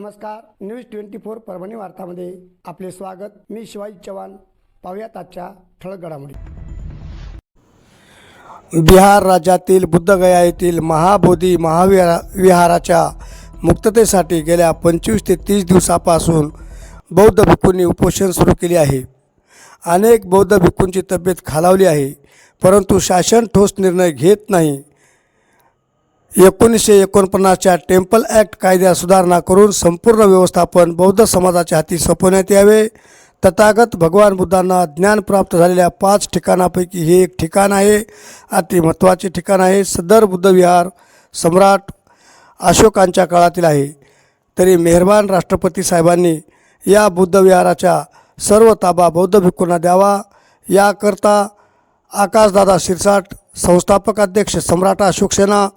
नमस्कार. News twenty four Parbhani वार्तामध्ये आपले स्वागत. मी शिवाजी चव्हाण. पाहुयात आजच्या ठळक घडामोडी बिहार राज्यातील बुद्धगया येथील महाबोधी महाविहारा विहाराच्या मुक्ततेसाठी गेल्या पंचवीस ते तीस दिवसापासून बौद्ध भिक्खूंनी उपोषण सुरू केले आहे. अनेक बौद्ध भिक्खूंची तब्येत खालावली आहे परंतु शासन ठोस निर्णय घेत नाही. एकोणीसशे एकोणपन्नासच्या टेम्पल ॲक्ट कायद्यात सुधारणा करून संपूर्ण व्यवस्थापन बौद्ध समाजाच्या हाती सोपवण्यात यावे. तथागत भगवान बुद्धांना ज्ञान प्राप्त झालेल्या पाच ठिकाणापैकी हे एक ठिकाण आहे. अति महत्त्वाचे ठिकाण आहे. सदर बुद्धविहार सम्राट अशोकांच्या काळातील आहे. तरी मेहरबान राष्ट्रपती साहेबांनी या बुद्धविहाराच्या सर्व ताबा बौद्ध भिक्खूंना द्यावा. याकरता आकाशदादा शिरसाट संस्थापक अध्यक्ष सम्राट अशोक सेना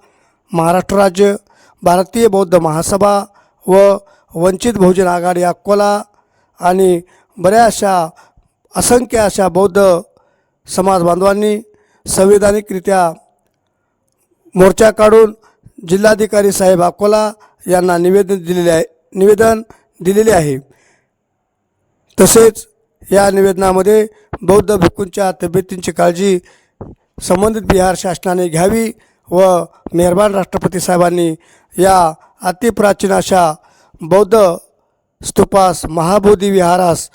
महाराष्ट्र राज्य भारतीय बौद्ध महासभा व वंचित बहुजन आघाडी अकोला आणि बऱ्याचशा असंख्य अशा बौद्ध समाज बांधवांनी संविधानिकरित्या मोर्चा काढून जिल्हाधिकारी साहेब अकोला यांना निवेदन दिलेले आहे निवेदन दिलेले आहे. तसेच या निवेदनामध्ये बौद्ध भिक्खूंच्या तब्येतींची काळजी संबंधित बिहार शासनाने घ्यावी व मेहरबान राष्ट्रपती साहेबांनी या अतिप्राचीन अशा बौद्ध स्तूपास महाबोधी विहारास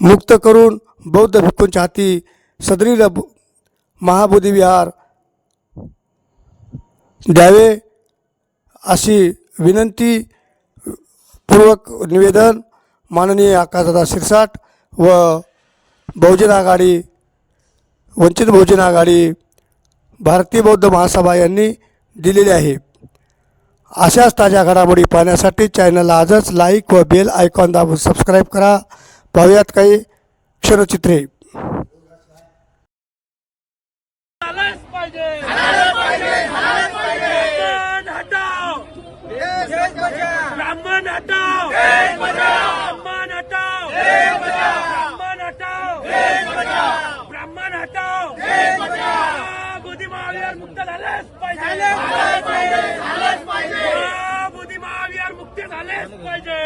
मुक्त करून बौद्ध भिक्खूंच्या हाती सदरील महाबोधी विहार द्यावे अशी विनंती पूर्वक निवेदन माननीय आकाशदादा शिरसाट व बहुजन आघाडी वंचित बहुजन आघाडी भारतीय बौद्ध महासभा यांनी दिलेली आहे. अशाच ताज्या घडामोडी पाहण्यासाठी चॅनलला आजच लाईक व बेल आयकॉन दाबून सबस्क्राईब करा. पाहूयात काही क्षणचित्रे. ब्राह्मण हटाओ ब्राह्मण हटाव ब्राह्मण हटाव ब्राह्मण हटाव ब्राह्मण हटाव बुद्धी महाविहार मुक्त झालेच पाहिजे बुद्धी महाविहार मुक्त झालेच पाहिजे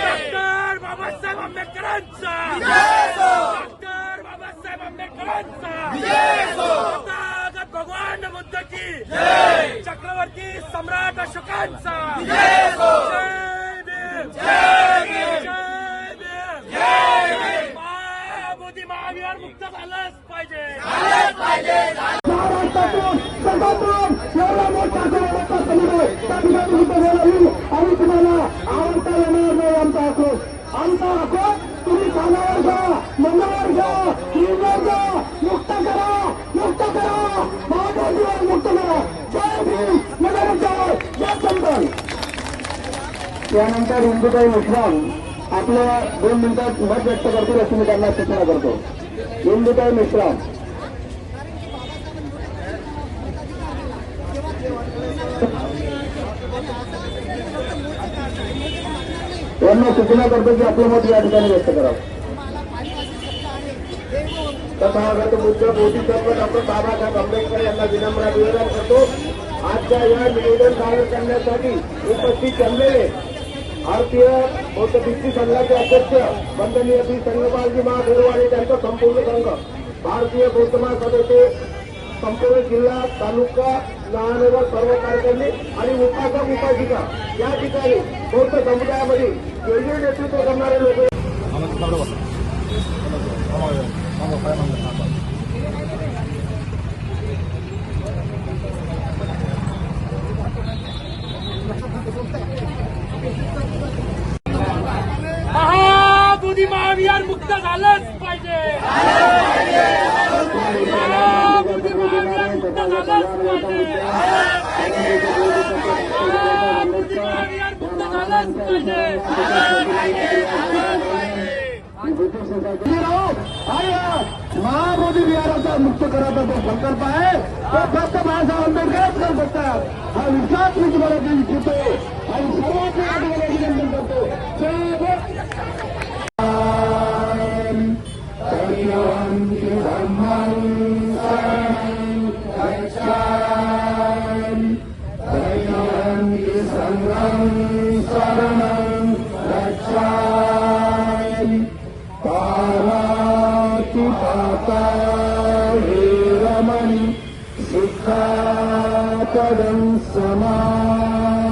डॉक्टर बाबासाहेब आंबेडकरांचा डॉक्टर बाबासाहेब आंबेडकरांचा तथागत भगवान बुद्ध की चक्रवर्ती सम्राट अशोकांचा. जय भीम. जय भीम. जय भीम महाबोधी महाविहार मुक्त झालंच पाहिजे महाराष्ट्रातून मोठा त्यानंतर करा जय इंदुताई आपल्या दोन मिनिटात मत व्यक्त करतील अशी मी त्यांना सूचना करतो. इंदुताई मेश्राम. यांना सूचना करतो की आपलं मत या ठिकाणी व्यक्त करावं. तथागत बुद्ध बोधिसत्व डॉक्टर बाबासाहेब आंबेडकर यांना विनम्र निवेदन करतो. आजच्या या निवेदन सादर करण्यासाठी उपस्थित जमलेले भारतीय बौद्ध भिक्खू संघाचे अध्यक्ष वंदनीय श्री संगपालजी महादेव आणि त्यांचा संपूर्ण संघ भारतीय बौद्ध महासभेचे संपूर्ण जिल्हा तालुका महानगर सर्व कार्यकर्ते आणि उपासक उपासिका या ठिकाणी बौद्ध समुदायामध्ये केंद्रीय नेतृत्व करणारे लोक महाबोधी महाविहार मुक्त झालंच पाहिजे महाबोधी महाविहार मुक्त झालंच पाहिजे महाबोधी महाविहार मुक्त झालंच पाहिजे महाबोधी विहाराचा मुक्त करायचा जो संकल्प आहे तो फक्त बाळासाहेब आंबेडकरच करू शकतात हा विश्वास मी तुम्हाला देऊ इच्छितो आणि सर्वांचे अभिनंदन करतो संग्राम